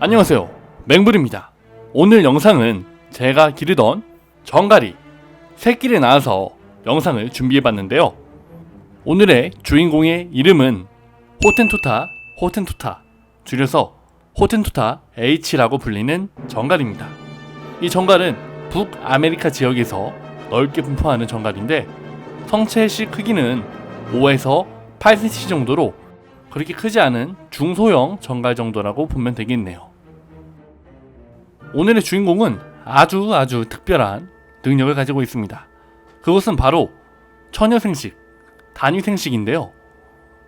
안녕하세요. 맹불입니다. 오늘 영상은 제가 기르던 정갈이 새끼를 낳아서 영상을 준비해봤는데요. 오늘의 주인공의 이름은 호텐투타 호텐투타 줄여서 호텐투타 H라고 불리는 정갈입니다. 이 정갈은 북아메리카 지역에서 넓게 분포하는 정갈인데 성체시 크기는 5에서 8cm 정도로 그렇게 크지 않은 중소형 정갈 정도라고 보면 되겠네요. 오늘의 주인공은 아주 아주 특별한 능력을 가지고 있습니다. 그것은 바로 처녀생식, 단위생식인데요.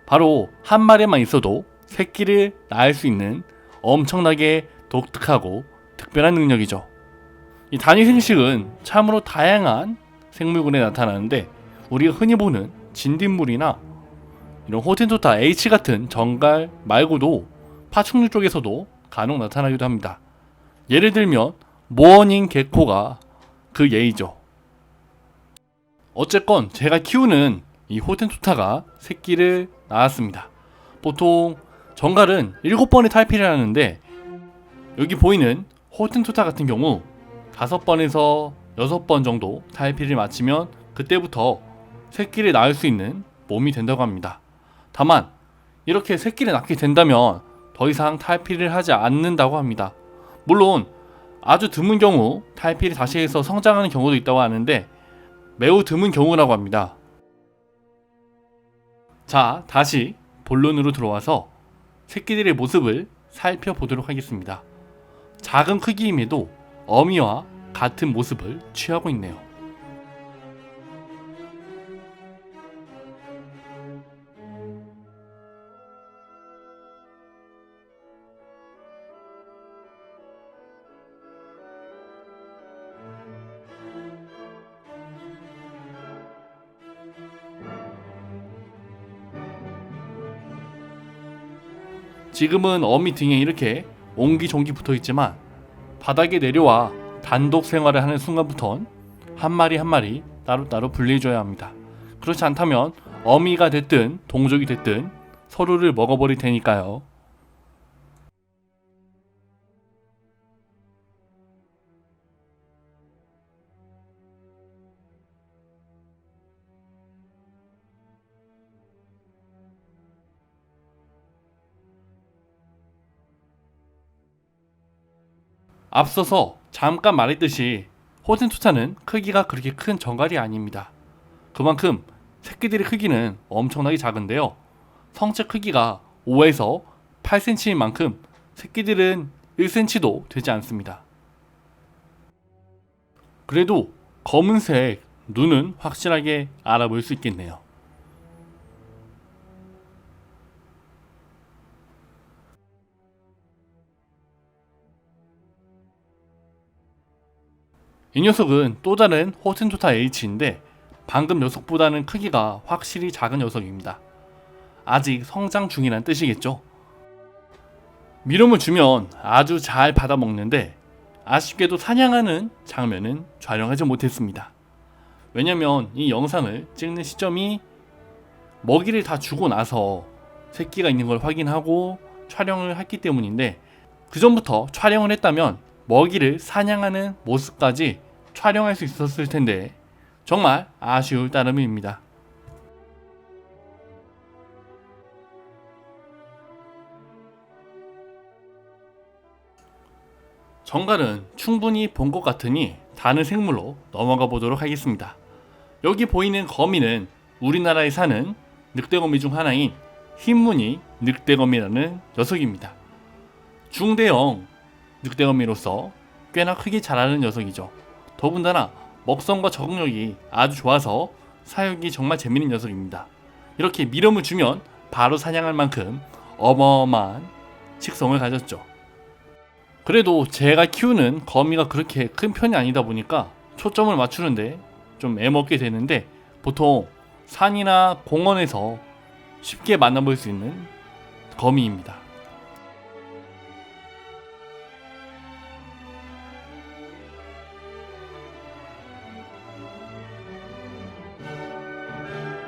바로 한 마리만 있어도 새끼를 낳을 수 있는 엄청나게 독특하고 특별한 능력이죠. 이 단위생식은 참으로 다양한 생물군에 나타나는데 우리가 흔히 보는 진딧물이나 이런 호텐토타 H 같은 정갈 말고도 파충류 쪽에서도 간혹 나타나기도 합니다. 예를 들면 모어닝 개코가 그 예이죠. 어쨌건 제가 키우는 이 호텐토타가 새끼를 낳았습니다. 보통 정갈은 7번의 탈피를 하는데 여기 보이는 호텐토타 같은 경우 5번에서 6번 정도 탈피를 마치면 그때부터 새끼를 낳을 수 있는 몸이 된다고 합니다. 다만 이렇게 새끼를 낳게 된다면 더 이상 탈피를 하지 않는다고 합니다. 물론 아주 드문 경우 탈피를 다시 해서 성장하는 경우도 있다고 하는데 매우 드문 경우라고 합니다. 자, 다시 본론으로 들어와서 새끼들의 모습을 살펴보도록 하겠습니다. 작은 크기임에도 어미와 같은 모습을 취하고 있네요. 지금은 어미 등에 이렇게 옹기종기 붙어 있지만 바닥에 내려와 단독 생활을 하는 순간부턴 한 마리 한 마리 따로따로 분리해줘야 합니다. 그렇지 않다면 어미가 됐든 동족이 됐든 서로를 먹어버릴 테니까요. 앞서서 잠깐 말했듯이 호텐투타는 크기가 그렇게 큰 정갈이 아닙니다. 그만큼 새끼들의 크기는 엄청나게 작은데요. 성체 크기가 5에서 8cm인 만큼 새끼들은 1cm도 되지 않습니다. 그래도 검은색 눈은 확실하게 알아볼 수 있겠네요. 이 녀석은 또 다른 호텐토타 H인데 방금 녀석보다는 크기가 확실히 작은 녀석입니다. 아직 성장 중이란 뜻이겠죠. 미름을 주면 아주 잘 받아먹는데 아쉽게도 사냥하는 장면은 촬영하지 못했습니다. 왜냐면 이 영상을 찍는 시점이 먹이를 다 주고 나서 새끼가 있는 걸 확인하고 촬영을 했기 때문인데 그 전부터 촬영을 했다면 먹이를 사냥하는 모습까지 촬영할 수 있었을 텐데 정말 아쉬울 따름입니다. 정갈은 충분히 본 것 같으니 다른 생물로 넘어가 보도록 하겠습니다. 여기 보이는 거미는 우리나라에 사는 늑대거미 중 하나인 흰무늬 늑대거미라는 녀석입니다. 중대형 늑대거미로서 꽤나 크게 자라는 녀석이죠. 더군다나 먹성과 적응력이 아주 좋아서 사육이 정말 재밌는 녀석입니다. 이렇게 미름을 주면 바로 사냥할 만큼 어마어마한 식성을 가졌죠. 그래도 제가 키우는 거미가 그렇게 큰 편이 아니다 보니까 초점을 맞추는데 좀 애먹게 되는데 보통 산이나 공원에서 쉽게 만나볼 수 있는 거미입니다.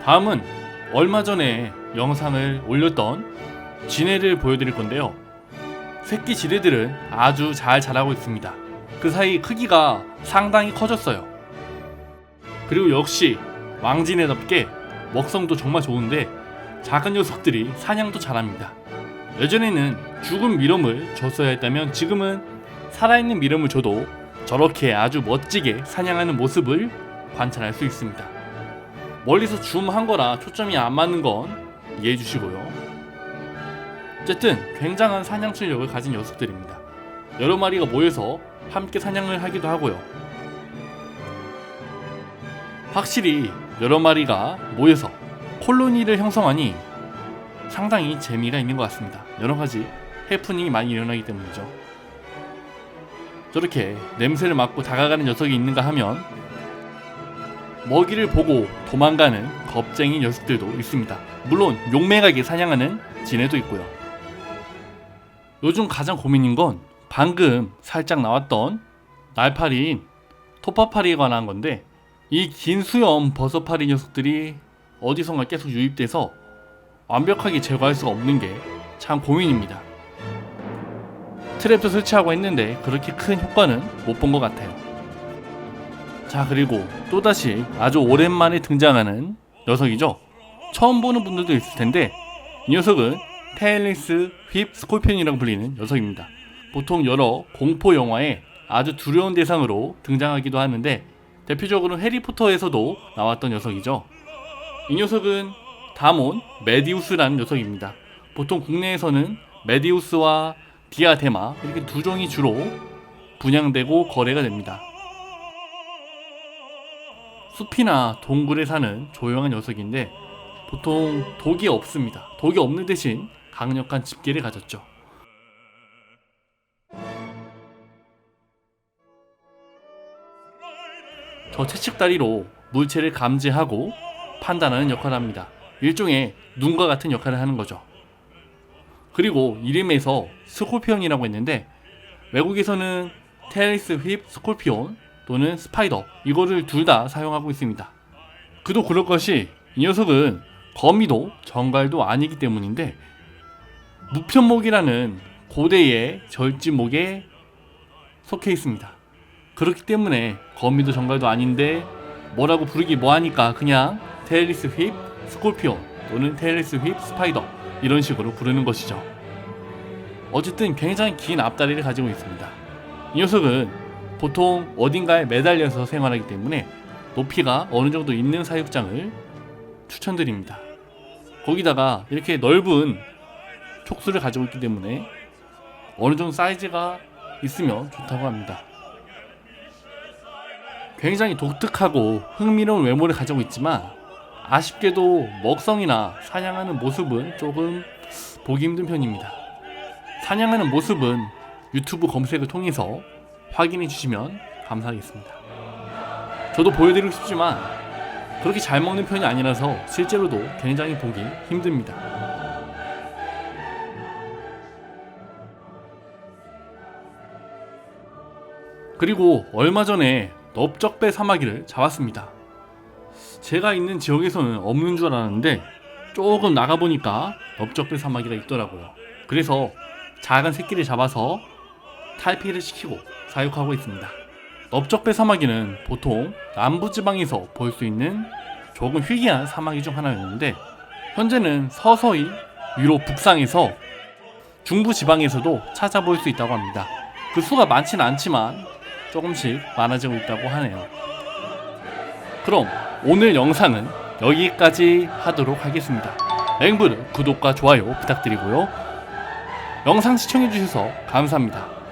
다음은 얼마 전에 영상을 올렸던 진해를 보여드릴 건데요. 새끼 지뢰들은 아주 잘 자라고 있습니다. 그 사이 크기가 상당히 커졌어요. 그리고 역시 왕진에답게 먹성도 정말 좋은데 작은 녀석들이 사냥도 잘합니다. 예전에는 죽은 미럼을 줬어야 했다면 지금은 살아있는 미럼을 줘도 저렇게 아주 멋지게 사냥하는 모습을 관찰할 수 있습니다. 멀리서 줌한 거라 초점이 안 맞는 건 이해해 주시고요. 어쨌든 굉장한 사냥 실력을 가진 녀석들입니다. 여러 마리가 모여서 함께 사냥을 하기도 하고요. 확실히 여러 마리가 모여서 콜로니를 형성하니 상당히 재미가 있는 것 같습니다. 여러 가지 해프닝이 많이 일어나기 때문이죠. 저렇게 냄새를 맡고 다가가는 녀석이 있는가 하면 먹이를 보고 도망가는 겁쟁이 녀석들도 있습니다. 물론 용맹하게 사냥하는 지네도 있고요. 요즘 가장 고민인 건 방금 살짝 나왔던 날파리인 토파파리에 관한 건데 이 긴 수염 버섯파리 녀석들이 어디선가 계속 유입돼서 완벽하게 제거할 수가 없는 게 참 고민입니다. 트랩도 설치하고 했는데 그렇게 큰 효과는 못 본 것 같아요. 자 그리고 또다시 아주 오랜만에 등장하는 녀석이죠. 처음 보는 분들도 있을 텐데 이 녀석은 테일리스 휩 스콜피언이라고 불리는 녀석입니다. 보통 여러 공포 영화에 아주 두려운 대상으로 등장하기도 하는데 대표적으로 해리포터에서도 나왔던 녀석이죠. 이 녀석은 다몬 메디우스라는 녀석입니다. 보통 국내에서는 메디우스와 디아데마 이렇게 두 종이 주로 분양되고 거래가 됩니다. 숲이나 동굴에 사는 조용한 녀석인데 보통 독이 없습니다. 독이 없는 대신 강력한 집게를 가졌죠. 저 채찍다리로 물체를 감지하고 판단하는 역할을 합니다. 일종의 눈과 같은 역할을 하는 거죠. 그리고 이름에서 스콜피온이라고 했는데 외국에서는 테리스 휩 스콜피온 또는 스파이더 이거를 둘 다 사용하고 있습니다. 그도 그럴 것이 이 녀석은 거미도 정갈도 아니기 때문인데 무편목이라는 고대의 절지목에 속해 있습니다. 그렇기 때문에 거미도 정갈도 아닌데 뭐라고 부르기 뭐하니까 그냥 테일리스 휩 스콜피온 또는 테일리스 휩 스파이더 이런 식으로 부르는 것이죠. 어쨌든 굉장히 긴 앞다리를 가지고 있습니다. 이 녀석은 보통 어딘가에 매달려서 생활하기 때문에 높이가 어느 정도 있는 사육장을 추천드립니다. 거기다가 이렇게 넓은 촉수를 가지고 있기 때문에 어느 정도 사이즈가 있으면 좋다고 합니다. 굉장히 독특하고 흥미로운 외모를 가지고 있지만 아쉽게도 먹성이나 사냥하는 모습은 조금 보기 힘든 편입니다. 사냥하는 모습은 유튜브 검색을 통해서 확인해 주시면 감사하겠습니다. 저도 보여드리고 싶지만 그렇게 잘 먹는 편이 아니라서 실제로도 굉장히 보기 힘듭니다. 그리고 얼마 전에 넓적배 사마귀를 잡았습니다. 제가 있는 지역에서는 없는 줄 알았는데 조금 나가보니까 넓적배 사마귀가 있더라고요. 그래서 작은 새끼를 잡아서 탈피를 시키고 사육하고 있습니다. 넓적배 사마귀는 보통 남부지방에서 볼 수 있는 조금 희귀한 사마귀 중 하나였는데 현재는 서서히 유럽 북상에서 중부지방에서도 찾아볼 수 있다고 합니다. 그 수가 많지는 않지만 조금씩 많아지고 있다고 하네요. 그럼 오늘 영상은 여기까지 하도록 하겠습니다. 랭브르 구독과 좋아요 부탁드리고요. 영상 시청해주셔서 감사합니다.